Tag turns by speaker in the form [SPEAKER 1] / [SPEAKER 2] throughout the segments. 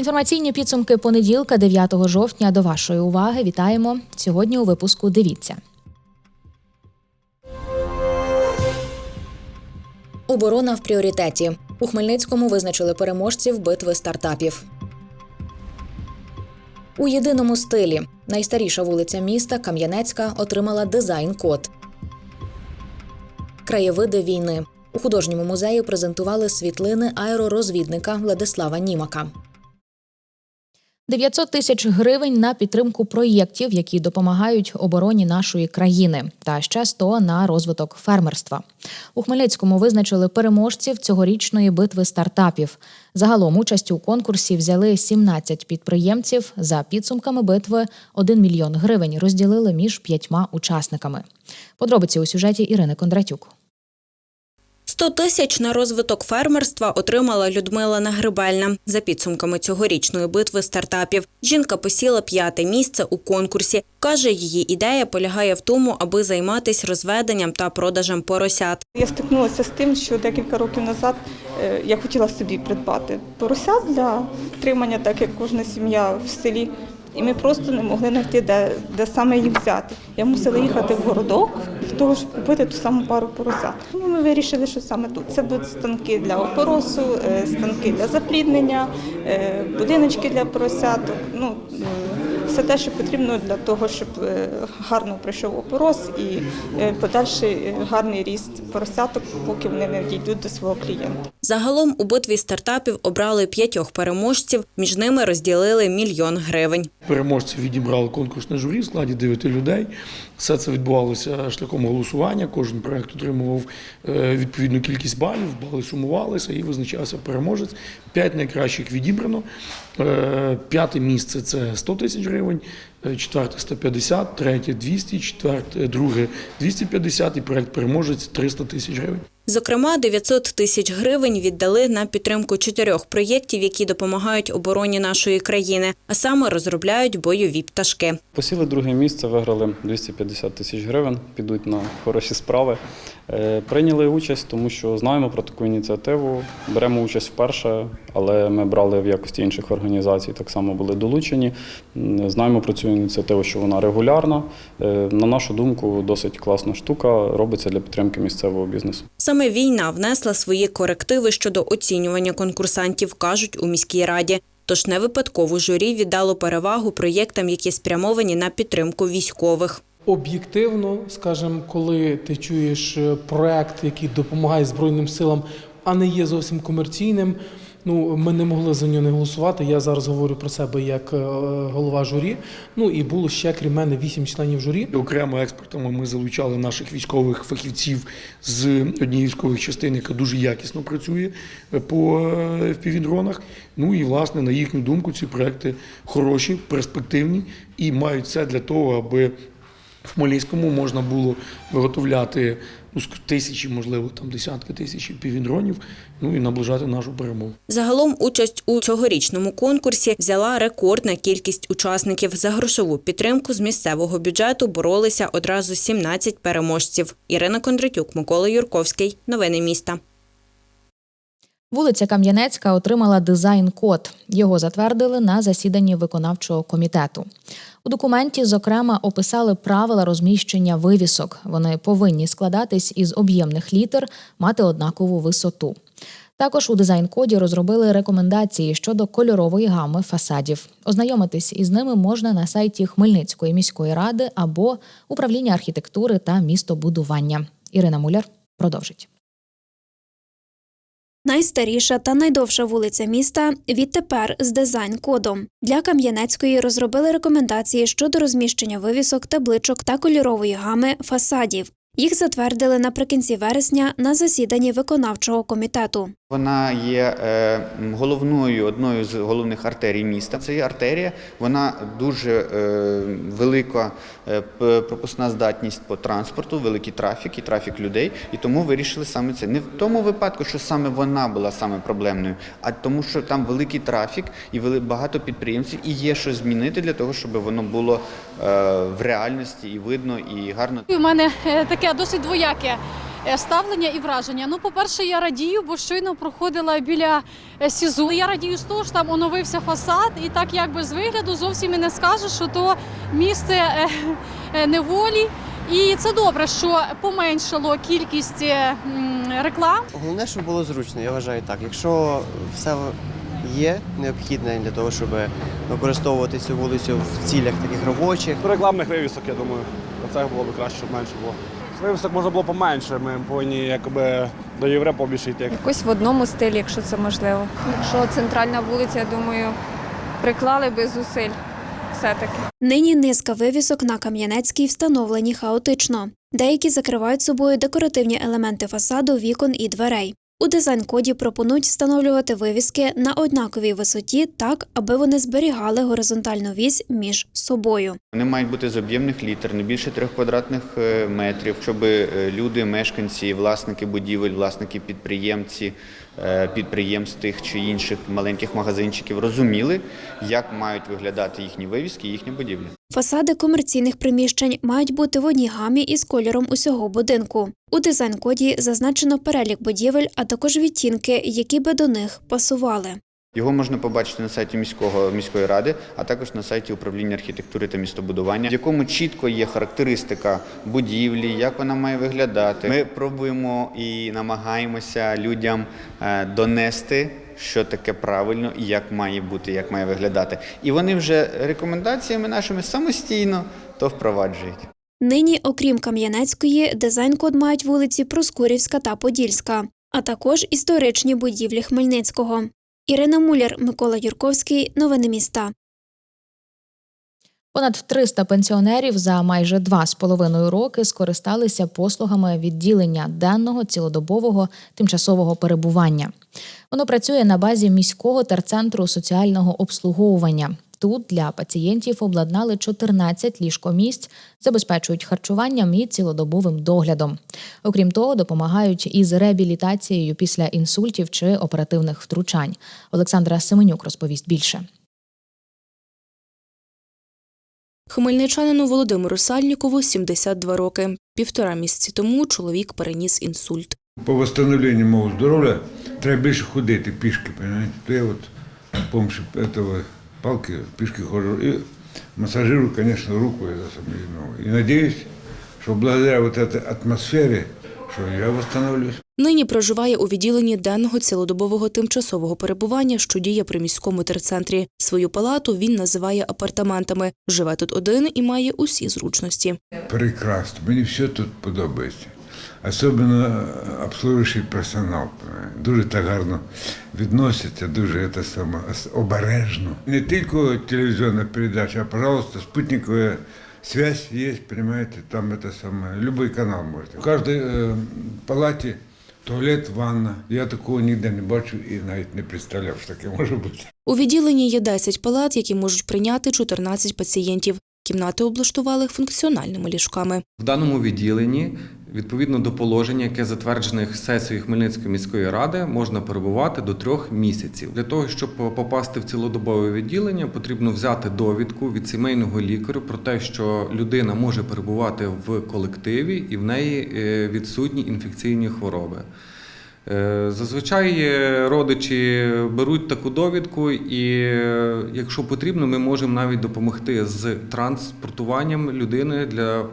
[SPEAKER 1] Інформаційні підсумки понеділка, 9 жовтня. До вашої уваги вітаємо сьогодні. У випуску дивіться. Оборона в пріоритеті. У Хмельницькому визначили переможців битви стартапів. У єдиному стилі найстаріша вулиця міста Кам'янецька отримала дизайн-код. Краєвиди війни. У художньому музеї презентували світлини аеророзвідника Владислава Німака. 900 тисяч гривень на підтримку проєктів, які допомагають обороні нашої країни, та ще 100 на розвиток фермерства. У Хмельницькому визначили переможців цьогорічної битви стартапів. Загалом участь у конкурсі взяли 17 підприємців. За підсумками битви 1 мільйон гривень розділили між п'ятьма учасниками. Подробиці у сюжеті Ірини Кондратюк.
[SPEAKER 2] 100 тисяч на розвиток фермерства отримала Людмила Нагрибельна. За підсумками цьогорічної битви стартапів, жінка посіла п'яте місце у конкурсі. Каже, її ідея полягає в тому, аби займатися розведенням та продажем поросят.
[SPEAKER 3] Я стикнулася з тим, що декілька років назад е, я хотіла собі придбати поросят для тримання, так як кожна сім'я в селі. І ми просто не могли знайти, де, де саме їх взяти. Я мусила їхати в городок для того, щоб купити ту саму пару поросят. Ну, ми вирішили, що саме тут. Це будуть станки для опоросу, е, станки для запліднення, е, будиночки для поросяток. Ну, е, все те, що потрібно для того, щоб гарно пройшов опорос і подальший гарний ріст поросяток, поки вони не дійдуть до свого клієнта.
[SPEAKER 2] Загалом у битві стартапів обрали п'ятьох переможців, між ними розділили мільйон гривень.
[SPEAKER 4] Переможці відібрали конкурсне журі в складі 9 людей. Все це відбувалося шляхом голосування. Кожен проект отримував е, відповідну кількість балів, бали сумувалися і визначався переможець. П'ять найкращих відібрано. Е, П'яте місце це 100 тисяч гривень, е, четверте 150, третє 200, четверте, друге 250 і проект переможець 300 тисяч гривень.
[SPEAKER 2] Зокрема, 900 тисяч гривень віддали на підтримку чотирьох проєктів, які допомагають обороні нашої країни, а саме розробляють бойові пташки.
[SPEAKER 5] Посіли друге місце, виграли 250 тисяч гривень, підуть на хороші справи. Е, Прийняли участь, тому що знаємо про таку ініціативу. Беремо участь вперше, але ми брали в якості інших організацій, так само були долучені. Знаємо про цю ініціативу, що вона регулярна. Е, На нашу думку, досить класна штука, робиться для підтримки місцевого бізнесу.
[SPEAKER 2] Саме війна внесла свої корективи щодо оцінювання конкурсантів, кажуть у міській раді. Тож не випадково журі віддало перевагу проєктам, які спрямовані на підтримку військових.
[SPEAKER 6] Об'єктивно, скажімо, коли ти чуєш е, проект, який допомагає Збройним силам, а не є зовсім комерційним. Ну, ми не могли за нього не голосувати. Я зараз говорю про себе як е, голова журі. Ну і було ще крім мене вісім членів журі.
[SPEAKER 4] Окремо експертами ми залучали наших військових фахівців з однієї військових частин, яка дуже якісно працює по е, впівдронах. Ну і власне, на їхню думку, ці проекти хороші, перспективні і мають все для того, аби в Хмельницькому можна було виготовляти ну, тисячі, можливо, там десятки тисяч півдронів, ну і наближати нашу перемогу.
[SPEAKER 2] Загалом участь у цьогорічному конкурсі взяла рекордна кількість учасників. За грошову підтримку з місцевого бюджету боролися одразу 17 переможців. Ірина Кондратюк, Микола Юрковський. Новини міста.
[SPEAKER 1] Вулиця Кам'янецька отримала дизайн-код. Його затвердили на засіданні виконавчого комітету. У документі, зокрема, описали правила розміщення вивісок. Вони повинні складатись із об'ємних літер, мати однакову висоту. Також у дизайн-коді розробили рекомендації щодо кольорової гами фасадів. Ознайомитись із ними можна на сайті Хмельницької міської ради або управління архітектури та містобудування. Ірина Муляр продовжить.
[SPEAKER 7] Найстаріша та найдовша вулиця міста відтепер з дизайн-кодом. Для Кам'янецької розробили рекомендації щодо розміщення вивісок, табличок та кольорової гами фасадів. Їх затвердили наприкінці вересня на засіданні виконавчого комітету.
[SPEAKER 8] Вона є е, головною одною з головних артерій міста. Це є артерія, вона дуже е, велика е, пропускна здатність по транспорту, великий трафік і трафік людей. І тому вирішили саме це. Не в тому випадку, що саме вона була саме проблемною, а тому, що там великий трафік і вели- багато підприємців, і є що змінити для того, щоб воно було в реальності і видно, і гарно.
[SPEAKER 9] У мене е, таке досить двояке е, ставлення і враження. Ну, по-перше, я радію, бо щойно проходила біля е, СІЗУ. Я радію з того, що там оновився фасад, і так якби з вигляду зовсім і не скажеш, що то місце е, неволі. І це добре, що поменшало кількість реклам.
[SPEAKER 10] Головне, щоб було зручно, я вважаю так. Якщо все є необхідне для того, щоб використовувати цю вулицю в цілях таких робочих,
[SPEAKER 11] рекламних вивісок, я думаю. Це було б краще, щоб менше було. Вивісок можна було поменше. Ми повинні якби до Європи обійшити. йти.
[SPEAKER 12] Якось в одному стилі, якщо це можливо. Якщо центральна вулиця, я думаю, приклали би зусиль все-таки.
[SPEAKER 7] Нині низка вивісок на Кам'янецькій встановлені хаотично. Деякі закривають собою декоративні елементи фасаду, вікон і дверей. У дизайн-коді пропонують встановлювати вивіски на однаковій висоті так, аби вони зберігали горизонтальну вісь між собою.
[SPEAKER 8] Вони мають бути з об'ємних літер, не більше трьох квадратних е, метрів, щоб е, люди, мешканці, власники будівель, власники підприємці, підприємств тих чи інших маленьких магазинчиків розуміли, як мають виглядати їхні вивіски їхні будівлі.
[SPEAKER 7] Фасади комерційних приміщень мають бути в одній гамі із кольором усього будинку. У дизайн-коді зазначено перелік будівель, а також відтінки, які би до них пасували.
[SPEAKER 8] Його можна побачити на сайті міського міської ради, а також на сайті управління архітектури та містобудування, в якому чітко є характеристика будівлі, як вона має виглядати. Ми пробуємо і намагаємося людям е, донести, що таке правильно і як має бути, як має виглядати. І вони вже рекомендаціями нашими самостійно то впроваджують.
[SPEAKER 7] Нині, окрім Кам'янецької, дизайн-код мають вулиці Проскурівська та Подільська, а також історичні будівлі Хмельницького. Ірина Муляр, Микола Юрковський. Новини міста.
[SPEAKER 1] Понад 300 пенсіонерів за майже два з половиною роки скористалися послугами відділення денного цілодобового тимчасового перебування. Воно працює на базі міського терцентру соціального обслуговування. Тут для пацієнтів обладнали 14 ліжкомісць, забезпечують харчуванням і цілодобовим доглядом. Окрім того, допомагають із реабілітацією після інсультів чи оперативних втручань. Олександра Семенюк розповість більше.
[SPEAKER 13] Хмельничанину Володимиру Сальнікову 72 роки. Півтора місяці тому чоловік переніс інсульт.
[SPEAKER 14] По восстановлению мого здоров'я треба більше ходити пішки. То я от помощью этого палки пішки ходжу і массажирую, конечно, руку самое, ну, и надеюсь, что благодаря вот этой атмосфере, что я восстановлюсь.
[SPEAKER 13] Нині проживає у відділенні денного цілодобового тимчасового перебування, що діє при міському терцентрі. Свою палату він називає апартаментами. Живе тут один і має усі зручності.
[SPEAKER 14] Прекрасно, мені все тут подобається. Особливо обслуговуючий персонал. Дуже так гарно відносяться, дуже це саме обережно. Не тільки телевізійна передача, а, пожалуйста, спутникова связь є, понимаете, там это самое, любой канал можете. В кожній е, палаті туалет, ванна. Я такого ніде не бачив і навіть не представляв, що таке може бути.
[SPEAKER 13] У відділенні є 10 палат, які можуть прийняти 14 пацієнтів. Кімнати облаштували функціональними ліжками.
[SPEAKER 15] В даному відділенні, відповідно до положення, яке затверджене сесією Хмельницької міської ради, можна перебувати до трьох місяців. Для того, щоб попасти в цілодобове відділення, потрібно взяти довідку від сімейного лікаря про те, що людина може перебувати в колективі і в неї е, відсутні інфекційні хвороби. Е, Зазвичай е, родичі беруть таку довідку, і е, якщо потрібно, ми можемо навіть допомогти з транспортуванням людини для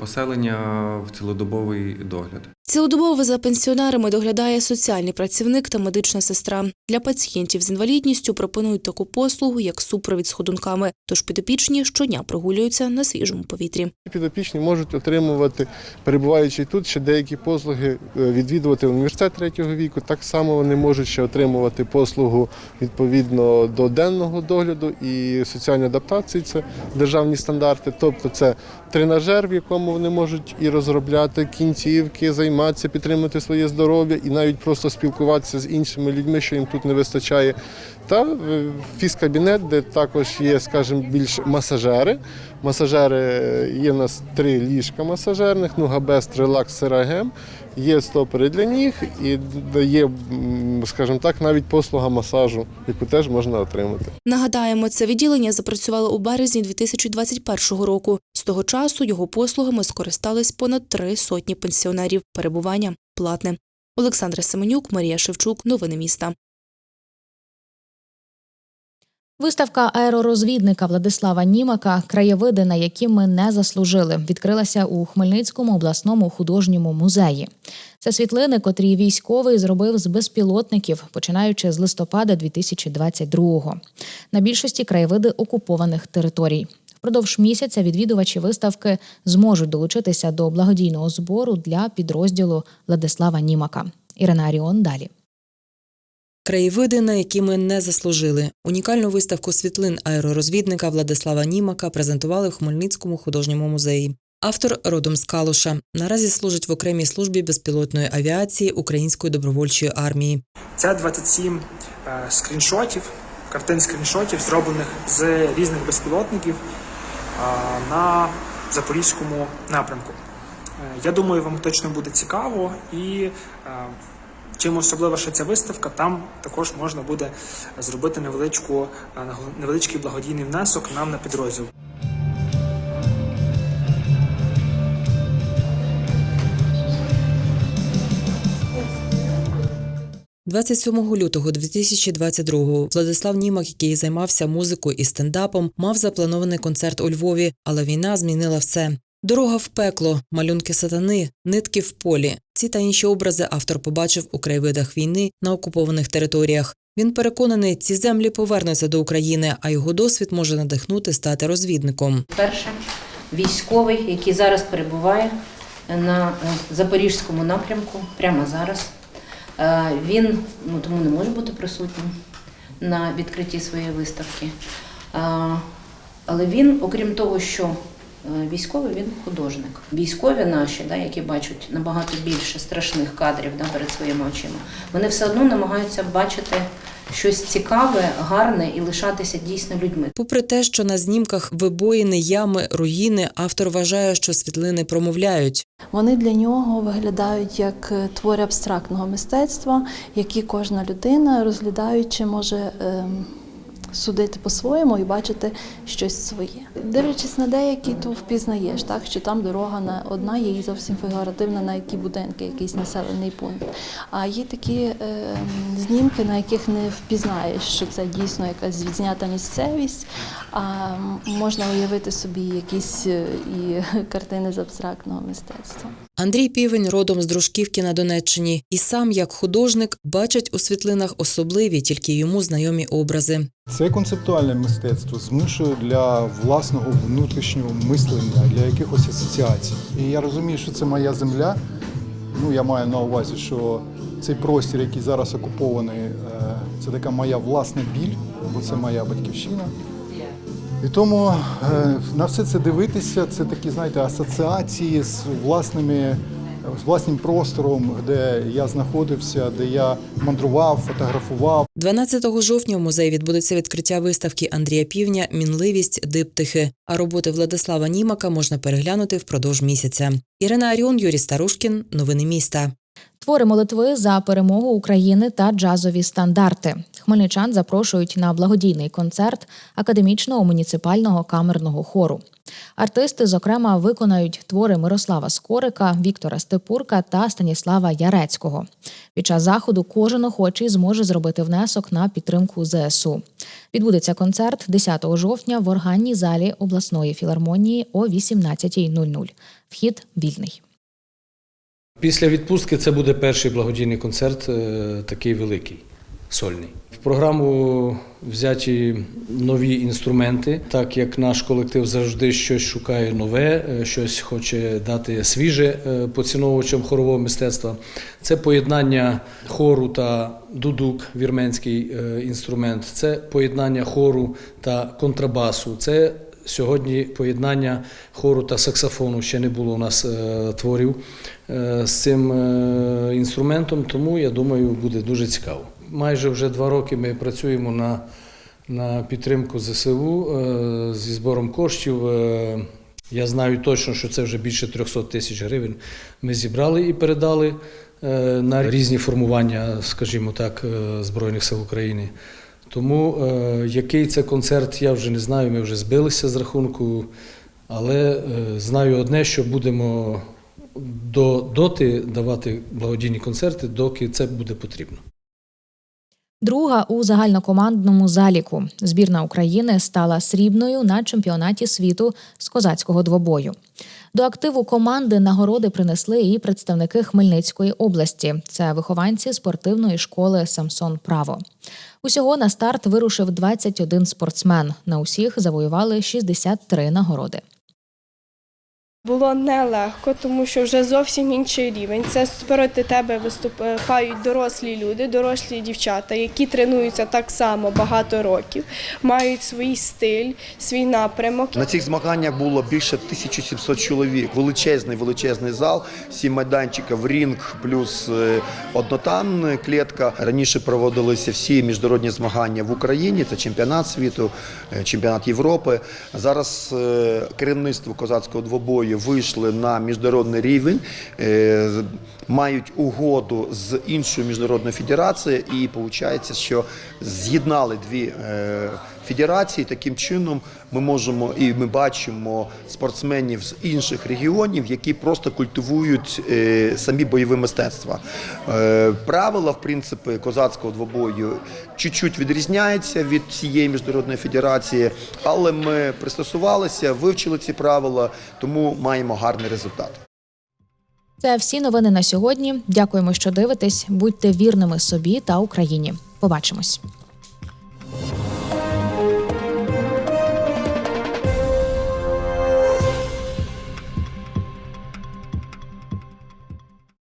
[SPEAKER 15] поселення в цілодобовий догляд.
[SPEAKER 13] Цілодобово за пенсіонерами доглядає соціальний працівник та медична сестра. Для пацієнтів з інвалідністю пропонують таку послугу, як супровід з ходунками. Тож підопічні щодня прогулюються на свіжому повітрі.
[SPEAKER 16] Підопічні можуть отримувати, перебуваючи тут, ще деякі послуги, е, відвідувати університет третього віку. Так само вони можуть ще отримувати послугу відповідно до денного догляду і соціальної адаптації. Це державні стандарти. Тобто це тренажер, в якому вони можуть і розробляти кінцівки, займатися, підтримувати своє здоров'я і навіть просто спілкуватися з іншими людьми, що їм тут не вистачає. Та е, фізкабінет, де також є, скажімо, більш масажери. Масажери е, є в нас три ліжка масажерних, нугабест, релакс, серагем. Є стопери для ніг і дає, скажімо так, навіть послуга масажу, яку теж можна отримати.
[SPEAKER 13] Нагадаємо, це відділення запрацювало у березні 2021 року. Того часу його послугами скористались понад три сотні пенсіонерів. Перебування платне. Олександра Семенюк, Марія Шевчук. Новини міста.
[SPEAKER 1] Виставка аеророзвідника Владислава Німака Краєвиди, на які ми не заслужили, відкрилася у Хмельницькому обласному художньому музеї. Це світлини, котрі військовий зробив з безпілотників, починаючи з листопада 2022-го. На більшості краєвиди окупованих територій. Впродовж місяця відвідувачі виставки зможуть долучитися до благодійного збору для підрозділу Владислава Німака. Ірина Аріон далі.
[SPEAKER 17] Краєвиди, на які ми не заслужили. Унікальну виставку світлин аеророзвідника Владислава Німака презентували в Хмельницькому художньому музеї. Автор родом з Калуша. Наразі служить в окремій службі безпілотної авіації Української добровольчої армії.
[SPEAKER 18] Це 27 е, скріншотів, картин скріншотів, зроблених з різних безпілотників на запорізькому напрямку. Е, Я думаю, вам точно буде цікаво і е, чим особлива ще ця виставка, там також можна буде зробити невеличку, е, невеличкий благодійний внесок нам на підрозділ.
[SPEAKER 17] 27 лютого 2022-го Владислав Німак, який займався музикою і стендапом, мав запланований концерт у Львові, але війна змінила все. Дорога в пекло, малюнки сатани, нитки в полі. Ці та інші образи автор побачив у краєвидах війни на окупованих територіях. Він переконаний, ці землі повернуться до України, а його досвід може надихнути стати розвідником.
[SPEAKER 19] Перше, військовий, який зараз перебуває на е, запорізькому напрямку, прямо зараз. Е, Він ну, тому не може бути присутнім на відкритті своєї виставки. Е, Але він, окрім того, що е, військовий, він художник. Військові наші, да, які бачать набагато більше страшних кадрів да, перед своїми очима, вони все одно намагаються бачити щось цікаве, гарне і лишатися дійсно людьми.
[SPEAKER 17] Попри те, що на знімках вибоїни, ями, руїни, автор вважає, що світлини промовляють.
[SPEAKER 20] Вони для нього виглядають як е, твори абстрактного мистецтва, які кожна людина, розглядаючи, може ем, судити по-своєму і бачити щось своє. Дивлячись на деякі, то впізнаєш, так що там дорога на одна є і зовсім фігуративна, на які будинки, якийсь населений пункт. А є такі ем, знімки, на яких не впізнаєш, що це дійсно якась відзнята місцевість, а можна уявити собі якісь е, і картини з абстрактного мистецтва.
[SPEAKER 17] Андрій Півень родом з Дружківки на Донеччині, і сам, як художник, бачить у світлинах особливі, тільки йому знайомі образи.
[SPEAKER 21] Це концептуальне мистецтво змушує для власного внутрішнього мислення, для якихось асоціацій. І я розумію, що це моя земля. Ну, я маю на увазі, що цей простір, який зараз окупований, е, це така моя власна біль, бо це моя батьківщина. І тому е, на все це дивитися, це такі, знаєте, асоціації з власними. З власним простором, де я знаходився, де я мандрував, фотографував.
[SPEAKER 17] 12 жовтня у музеї відбудеться відкриття виставки Андрія Півня Мінливість диптихи. А роботи Владислава Німака можна переглянути впродовж місяця. Ірина Аріон, Юрій Старушкін. Новини міста.
[SPEAKER 1] Твори молитви за перемогу України та джазові стандарти. Хмельничан запрошують на благодійний концерт академічного муніципального камерного хору. Артисти, зокрема, виконають твори Мирослава Скорика, Віктора Степурка та Станіслава Ярецького. Під час заходу кожен охочий зможе зробити внесок на підтримку ЗСУ. Відбудеться концерт 10 жовтня в органній залі обласної філармонії о 18.00. Вхід вільний.
[SPEAKER 22] Після відпустки це буде перший благодійний концерт, е, такий великий, сольний. В програму взяті нові інструменти, так як наш колектив завжди щось шукає нове, е, щось хоче дати свіже е, поціновувачам хорового мистецтва. Це поєднання хору та дудук, вірменський інструмент, це поєднання хору та контрабасу. Це Сьогодні поєднання хору та саксофону ще не було у нас е, творів е, з цим е, інструментом, тому я думаю, буде дуже цікаво. Майже вже два роки ми працюємо на, на підтримку ЗСУ зі збором коштів. Я знаю точно, що це вже більше 300 тисяч гривень. Ми зібрали і передали на різні формування, скажімо так, Збройних сил України. Тому е, який це концерт, я вже не знаю. Ми вже збилися з рахунку, але е, знаю одне, що будемо до, доти давати благодійні концерти, доки це буде потрібно.
[SPEAKER 1] Друга у загальнокомандному заліку. Збірна України стала срібною на чемпіонаті світу з козацького двобою. До активу команди нагороди принесли і представники Хмельницької області. Це вихованці спортивної школи Самсон Право. Усього на старт вирушив 21 спортсмен. На усіх завоювали 63 нагороди.
[SPEAKER 23] Було нелегко, тому що вже зовсім інший рівень. Це проти тебе виступають дорослі люди, дорослі дівчата, які тренуються так само багато років, мають свій стиль, свій напрямок.
[SPEAKER 24] На цих змаганнях було більше 1700 чоловік. Величезний величезний зал, сім майданчиків, рінг плюс е, однотан клітка. Раніше проводилися всі міжнародні змагання в Україні. Це чемпіонат світу, е, чемпіонат Європи. Зараз е, керівництво козацького двобою вийшли на міжнародний рівень. е, Мають угоду з іншою міжнародною федерацією, і виходить, що з'єднали дві е, федерації. Таким чином ми можемо і ми бачимо спортсменів з інших регіонів, які просто культивують е, самі бойові мистецтва. Е, правила, в принципі, козацького двобою чуть-чуть відрізняються від цієї міжнародної федерації, але ми пристосувалися, вивчили ці правила, тому маємо гарний результат.
[SPEAKER 1] Це всі новини на сьогодні. Дякуємо, що дивитесь. Будьте вірними собі та Україні. Побачимось.